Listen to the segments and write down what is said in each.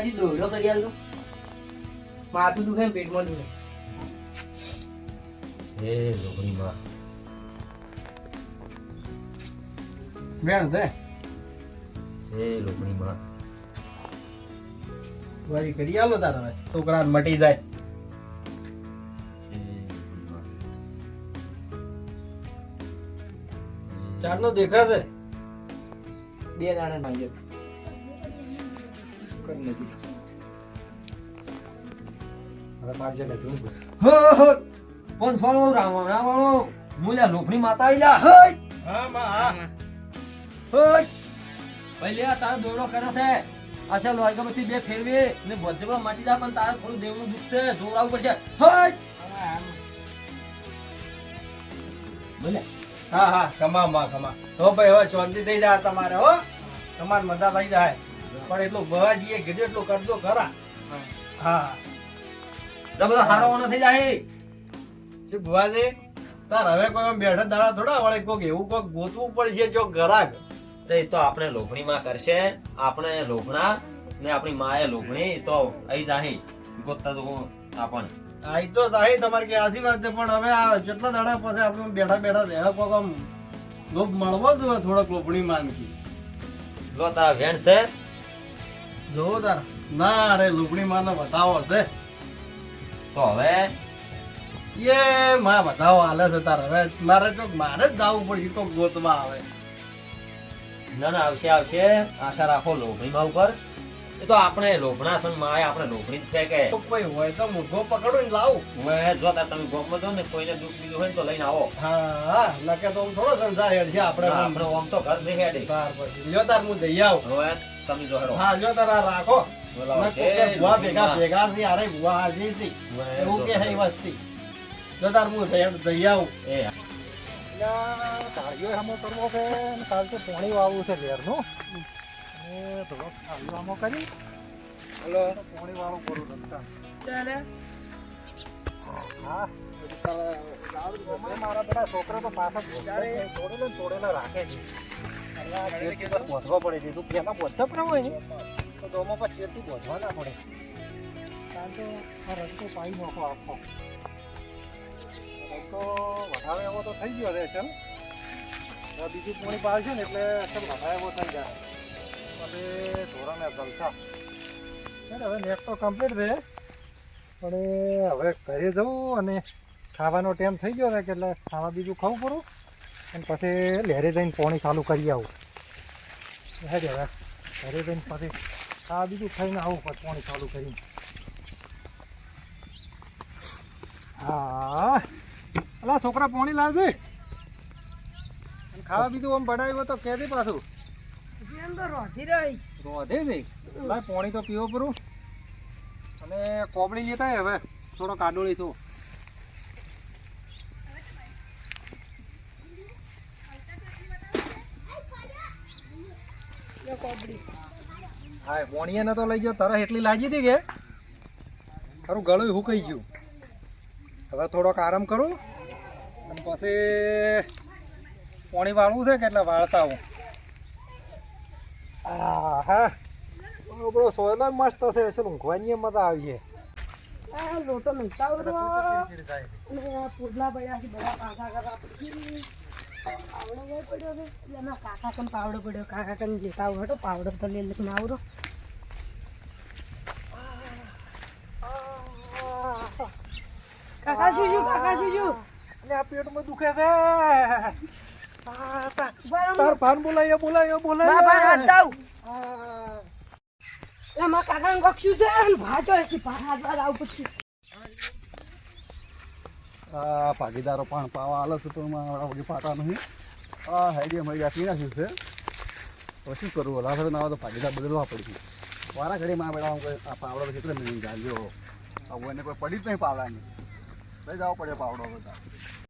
પછી દોડો કરી આલતો માથું દુખે ને પેટમાં દુખે. એ લોકોની માં. વેણ છે? છે લોકોની માં. વારી કરી આલો તારા હવે. છોકરા મટી જાય. ચાર નો. દેખાશે? બે દાડા ભાઈઓ કરી નથી હવે પાછળ લે તું કોણ છોડો રામ રામ મુલ્યા લોખની માતા આઈલા હઈ હા. માં હઈ પહેલે આ તારો દોડો કર્યો છે. અસલ વર્ગમાંથી બે ફેરવી ને માટી દા પણ તારે થોડું દેવનું દુઃખ છે. જોવડાવવું પડશે. હઈ બોલે હા હા. કમા માં કમા તો ભાઈ હવે શાંતિ થઈ જાય તમારે હો. તમાર મજા થઈ જાય. પણ એટલું ભવાજીએ કીધું એટલું કરજો ખરા. હા. તો બધો હારવાનો થઈ જાય. છે બુવાજી તાર હવે કોઈ આમ બેઠા દાડા થોડા વળે કોક એવું કોક ગોતવું પડશે જો ગરાક તો એ તો આપણે લોભણીમાં કરશે. આપણે લોભણા ને આપણી માએ લોભણી. તો અહીં જાહી. ગોતતા તો આપણ. આઈ તો જાહી તમારી કે આશીર્વાદ છે પણ હવે આ કેટલા દાડા પછી આપણે બેઠા બેઠા રહે કોક આમ લોભ મળવો જોઈએ થોડોક લોભણી માનકી લો તારા વેણ છે જોવો તાર ના રે લુગડી માનો બતાવો છે. તો હવે? એ માં બતાવો હાલે છે તાર. હવે મારે તો મારે જ જવું પડશે તો ગોતવા આવે. ના ના આવશે આવશે. આશા રાખો લોભણીમાં ઉપર એ તો આપણે લોભણા માં માએ આપણે લોભણી જ છે કે? તો કોઈ હોય તો મુગો પકડો ને લાવું. હવે જો તાર તમે ગોમમાં જો ને કોઈને દુઃખ દીધું હોય ને તો લઈને આવો. હા હા નકે તો આમ થોડો સંસાર હેડ છે આપણે. આપણે આમ તો ઘર દેખાડે. તાર પછી. લ્યો તાર હું જઈ આવું. હવે તમે જો હેડો હા લ્યો તાર રાખો. છે, કોકે ભેગા ભેગા છે અરે ભુવા હાજી હતી. એવું કે હઈ વસ્તી. જો તાર હું જઈ જઈ આવું. એ. તાળીઓ હમો કરવો છે કાલ તો પોણી વાવવું છે લેરનું અને થોડો તાળીઓ હમો કરી. હલો. પોણી વાળું કરું રસ્તા ચાલે. હા મારા બધા છોકરા તો પાછા તોડેલો તોડેલો રાખે છે. તો પડે છે તું પેલા બોધતા પણ હોય ને તો ડોમો પર ચેરથી બોધવા ના પડે કારણ કે આ રસ્તો પાઈ નાખો આખો રસ્તો વધારે એવો તો થઈ ગયો છે ચાલ બીજું પોણી પાડ છે ને એટલે ચાલ વધારે એવો થઈ જાય અને ધોરણે જલસા હવે નેટ તો કમ્પ્લીટ છે પણ હવે ઘરે જવું અને ખાવાનો ટાઈમ થઈ ગયો છે એટલે ખાવા બીજું ખાવું પડું. અને પછી લહેરે જઈને પાણી ચાલુ કરી આવું. હેડે હવે? ઘરે જઈને પછી ખાવા બીજું ખાઈને આવું પછી પાણી ચાલુ કરીને. હા. અલા છોકરા પાણી લાવજે. ખાવા બીજું આમ બનાવ્યું તો કે દે પાછું રોધી રહી. રોધે લાય પાણી તો પીવો પૂરું. અને કોબળી લેતા હવે. થોડો કાડોળી તો હા પોણીએ તો લઈ ગયો તરસ એટલી લાગી હતી કે? ખરું ગળું હુકાઈ ગયું. હવે થોડોક આરામ કરું અને પછી પોણી વાળવું છે કે એટલે વાળતા હું હા હા આપણો સોયલો મસ્ત છે છે ઊંઘવાની મજા આવી છે. લોટો પુરલા પડ્યા બધા પછી એમાં કાકા કન પાવડો પડ્યો કાકા કન લેતા આવો હતો પાવડો તો લઈ લઈને આવરો કાકા શું શું કાકા શું શું એટલે આ પેટમાં દુખે છે તાર ભાન બોલાય બોલાય બોલાય બા હટાવ મારા કાકા કક્ષું છે ભાજો છે બાદ આવું પછી ભાગીદારો પણ પાવા આલે છે તો એમાં વગી પાતા નહીં. આ હાઈડી અમારી આપી નાખ્યું છે તો શું કરવું? સાથે ના આવે તો ભાગીદાર બદલવા પડશે વારા ઘડી માં બેડા પાવડો તો કેટલે મિનિટ ચાલ્યો આવું એને કોઈ પડી જ નહીં પાવડાની. લઈ જવો પડે પાવડો બધા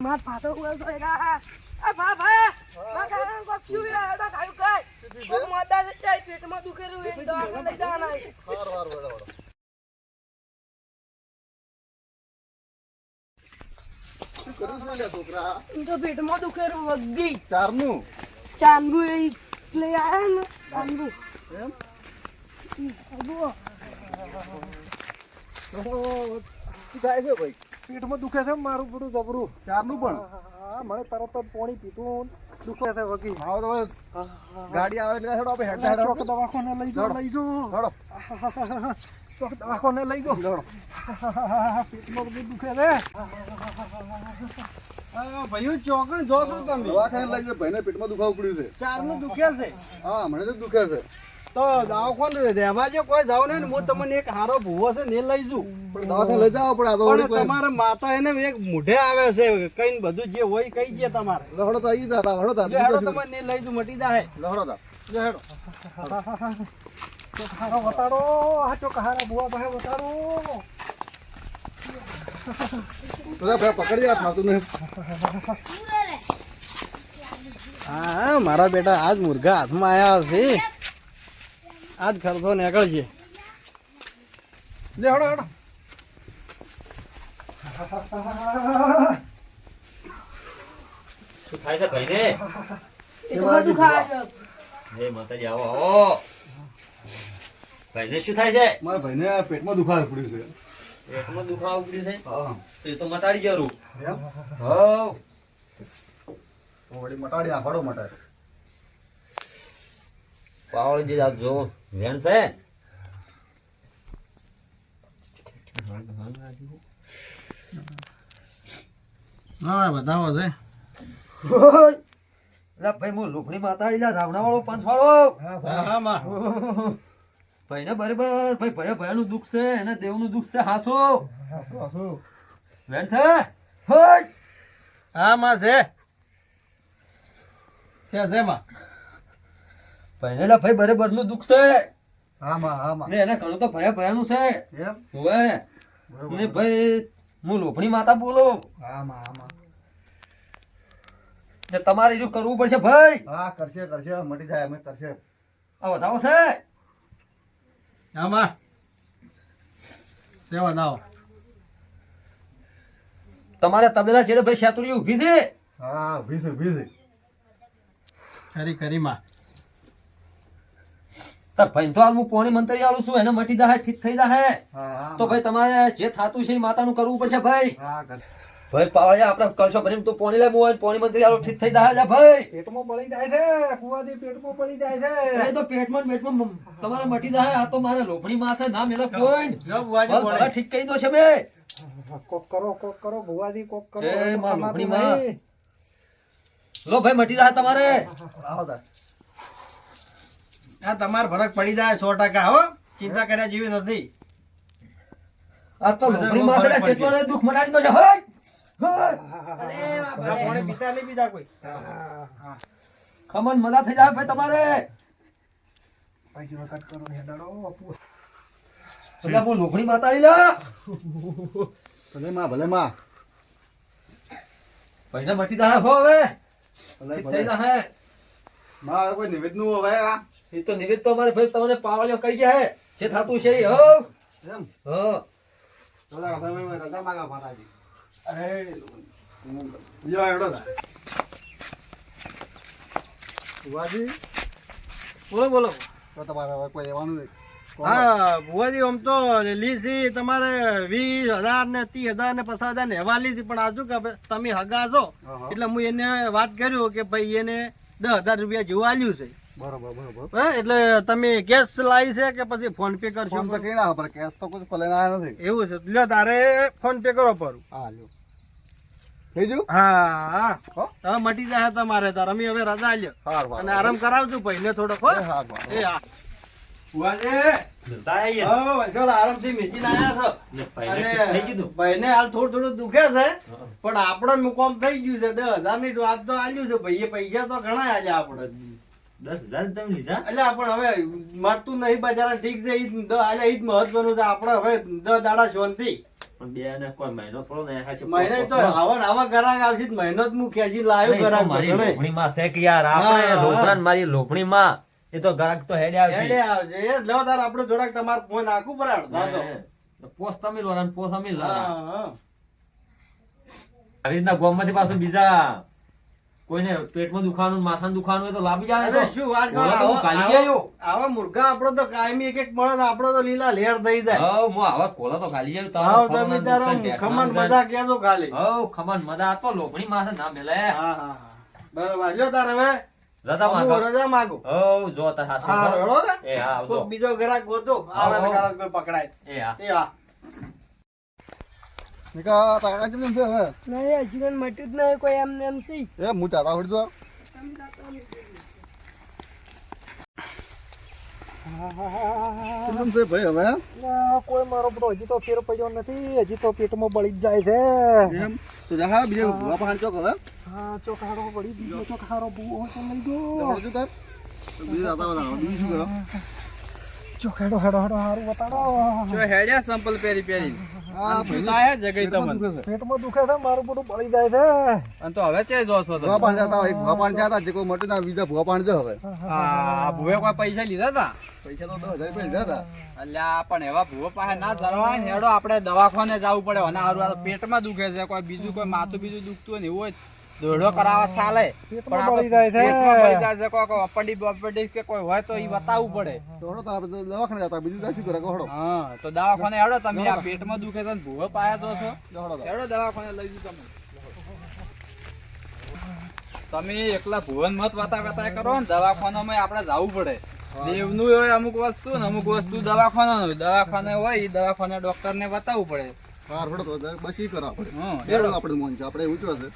માર પાતો ઉગલ તો એરા આ બા બા બા ને કક્ષું છે એડા ખાયું કાય તો છે ત્યાં પેટમાં દુખેલું એ દવાખાને લઈ જવાના વાર વાર વેડો વેડો કર્યું છે છોકરા? એમ તો પેટમાં દુખેલું વગી. ચારનું? ચાંદુ એ લઈ આયા ને ચાંદુ એમ? થાય છે ભાઈ? પેટમાં દુખે છે મારું બધું જબરું? ચારનું પણ? હા મને તરત જ પાણી પીતું દુખે છે વગી. હા તો હવે ગાડી આવે એટલે હેડો આપણે હેડ દવાખાને લઈ જાઓ લઈ જાઓ. હેડો. ચોક દવાખાને લઈ જાઓ હેડો પેટમાં બધું દુખે છે ભાઈઓ ચોકણ જો છો તમે. દવાખાને લઈ જાય ભાઈને પેટમાં દુખાવો પડ્યું છે. ચારનું દુખે છે. હા મને તો દુખે છે. તો દવાખાને રહેવા જો કોઈ જાવ ને હું તમને એક હારો ભૂવો છે ને લઈ જઉં. પણ દવાખાને લઈ જાઓ પણ આ તો પણ તમારે માતા એને એક મોઢે આવે છે કઈ બધું જે હોય કઈ જે તમારે. લહડો તો આવી જા હડો તા જો ને લઈ જઉં મટી જાય લહડો તા. હેડો. હારો વતાડો આ ચોક હારા બુઆ ભાઈ વતાડો. તો ભાઈ પકડી જા થાતું નહીં. હા મારા બેટા આજ મુર્ગા હાથમાં આવ્યા છે. આજ ખર્ચો નીકળજે લે હડો હેડો. શું થાય છે ભાઈ ને બધું હે માતાજી આવો આવો. ભાઈને શું થાય છે? મારા ભાઈને પેટમાં દુખાવો પડ્યું છે. પેટમાં દુખાવો પડ્યું છે? હા. તો એ તો મટાડી જરૂર. એમ? હવ. તો વળી મટાડી આફાડો મટાડે. પાવળ જે આપ જો વેણ છે. હા બતાવો છે. ભાઈ હું લુકડી માતા રાવણા વાળો પંચ વાળો હા હા માં. ભાઈને બરાબર. ભાઈ ભયા ભયાનું દુઃખ છે એને દેવનું દુઃખ છે. હાસો. હાસો હાસો. વેન છે? હા માં છે. છે છે માં? ભાઈને લા ભાઈ બરાબરનું દુઃખ છે. હા માં હા માં. એને ઘણું તો ભયા ભયાનું છે. એમ? હવે. ને ભાઈ હું લોભણી માતા બોલું. હા માં હા માં. તમારે જો કરવું પડશે ભાઈ. હા કરશે કરશે. મટી જાય અમે કરશે. આ વધાવો છે. તબેલા છેડે ભાઈ શેતુરી ઊભી છે? હા વીસ વીસ ખરી ખરી માં. તાર ભાઈ તો હાલ હું પોણી મંતરી આલું છું એને મટી જાય ઠીક થઈ દે હા હા તો ભાઈ તમારે જે થાતું છે એ માતાનું કરવું પડશે ભાઈ. હા ભાઈ પાવળિયા આપણે કરશો ભરીને તું પોણી લઈ હું પોણી મંત્રી આલો ઠીક થઈ જાય ભાઈ. પેટમાં પડી જાય છે કુવાથી પેટમાં પડી જાય એ તો પેટમાં પેટમાં તમારે મટી જાય આ તો મારે લોભણી માસે ના મેલે કોઈ ઠીક કહી દો છે બે. કોક કરો કોક કરો ભુવાદી કોક કરો એ માં લોભણી માં. લો ભાઈ મટી જાય તમારે. આવો તાર. આ તમારે ફરક પડી જાય સો ટકા હો. ચિંતા કર્યા જેવી નથી. આ તો લોભણી માં છે ફરક પડશે. ચેતવાને દુઃખ મટાડી દો છે હઈ! હઈ! અરે આ બાપા પોણી પીતા નહીં પીતા કોઈ. ખમણ મજા થઈ જાય ભાઈ તમારે. પછી વખત કરો હેડાડો એટલે હું લોભણી માતા લા. ભલે માં ભલે માં. પૈસા મટી જાય હો હવે. ભલે ભલે. જાય માં હવે કોઈ નિવેદનું હવે આ? એ તો નિવેદ તો અમારે ભાઈ તમને પાવળિયો કહી જાય જે થાતું છે એ હો. એમ? રજા માંગા માતાજી. ભુવાજી બોલો તમારે વીસ હજાર ને ત્રીસ હજાર ને પચાસ હજાર ને હવા લીધી પણ આજુ કે તમે હગા છો. એટલે હું એને વાત કર્યો કે ભાઈ એને દસ હજાર રૂપિયા જેવું આલ્યું છે બરોબર બરોબર? એટલે તમે કેશ લાવી છે કે પછી ફોન પે કરશો ફોન ના કેશ તો એવું છે લ્યો તારે ફોન પે કરો પર હા, લ્યો ગયું હા હા. મટી જાય તમારે તાર અમે હવે રજા લ્યો હાર અને આરામ કરાવજો ભાઈ ને થોડોક હો. હા એ હા. ભુવાજી હો, વંશવાલ આરામથી મેચીને આયા છો. અને ભાઈને હાલ થોડું થોડું દુખે છે પણ આપણે મુકામ થઈ ગયું છે. દસ હજારની વાત તો આલ્યું છે. ભાઈ પૈસા તો ઘણા આજે આપણે. દસ હજાર તમે લીધા? એટલે પણ હવે મળતું નહીં બજાર ઠીક છે. ઈ આજે દ- ઈ જ મહત્વનું છે. આપણે હવે દસ દાડા શાંતિ પણ કોઈ મહિનો થોડો ને છે મહિને તો આવા આવા ગ્રાહક આવશે મહિનો જ હું ખેંચી લાવ્યો નહીં, મારી છે કે યાર આપણે. લોભરાન મારી એ તો ગ્રાહક તો હેડે આવશે. હેડે આવશે. એ લો તાર આપણે જોડાક તમારે ફોન આખું પર અડધા તો. પોસ તમે લો પોસ અમે લો આવી રીતના ગોમમાંથી પાછું બીજા કોઈને પેટમાં દુખાવાનું માથાનું દુખાવાનું હોય તો લાભી જાય અરે શું વાત કરો? તો આવા- કાલી જાયો. આવા મુર્ગા આપણો તો કાયમી એક એક મળે આપણો તો લીલા લેર થઈ જાય. હવ હું આવા કોલા તો ખાલી જાય તારો તમે તારો ખમન મજા કહેજો ખાલી. હવ ખમણ મજા આપો લોભણી માથે ના મેલે. હા હા બરોબર. લ્યો તાર હવે. રજા માંગો. રજા માંગો. હવ જો તાર હા રડો ને. એ હા આવજો. બીજો ગ્રાહક ગોતો. આવો. તો કોઈ પકડાય. એ હા. એ હા. નિકા તારા કેમ છે હવે નહીં હજુ કઈ મટ્યું જ નહીં કોઈ એમને એમ સી. એ હું ચાતા ઉડજો કેમ છે ભાઈ હવે? કોઈ મારો બધો હજી તો ફેર પડ્યો નથી હજી તો પેટમાં બળી જ જાય છે. એમ? તો જા બીજે ભૂવા પાણી ચોક હવે. હા બીજો બુઓ હોય તો લઈ ગયો હજુ બીજું બીજું શું કરો? ચોખાડો હેડો હેડો હારું બતાડો. જો હેડ્યા સંપલ પેરી પેરી આ ભાઈને જગઈ તમને? પેટમાં દુખે છે મારું બધું બળી જાય છે. અને તો હવે ચે જો છો ભૂવા પાણી જતા હોય ભોપાણ જાતા જે કોઈ મોટી ના બીજા ભોપાણ જો હવે. આ ભુવે કોઈ પૈસા લીધા તા પૈસા તો દસ રૂપિયા લીધા હતા. અલ્યા પણ એવા ભૂવો પાસે ના ધરવા હેડો આપણે દવાખાને જવું પડે. અને હારું પેટમાં દુખે છે કોઈ બીજું કોઈ માથું બીજું દુખતું હોય ને એવું હોય દોડો કરાવવા ચાલે. પણ આ તો બળી જાય છે. બળી જાય છે કોઈ કોઈ અપંડિત બપંડિત કે કોઈ હોય તો એ બતાવવું પડે. તો આપણે તો દવાખાને જતા બીજું શું કરે? કહો હા તો દવાખાને હેડો તમે. આ પેટમાં દુખે છે ને ભૂવો પાયા દો છો. હેડો દવાખાને લઈ જજો તમે. તમે એકલા ભુવન મત વાતા વાતા કરો ને દવાખાનામાં આપણે જવું પડે. દેવનું હોય અમુક વસ્તુ ને અમુક વસ્તુ દવાખાના હોય. દવાખાને હોય એ દવાખાને ડોક્ટર ને બતાવવું પડે. બસ એ કરો આપણે હમ, આપણે મોન છે. આપણે ઊંચો છે.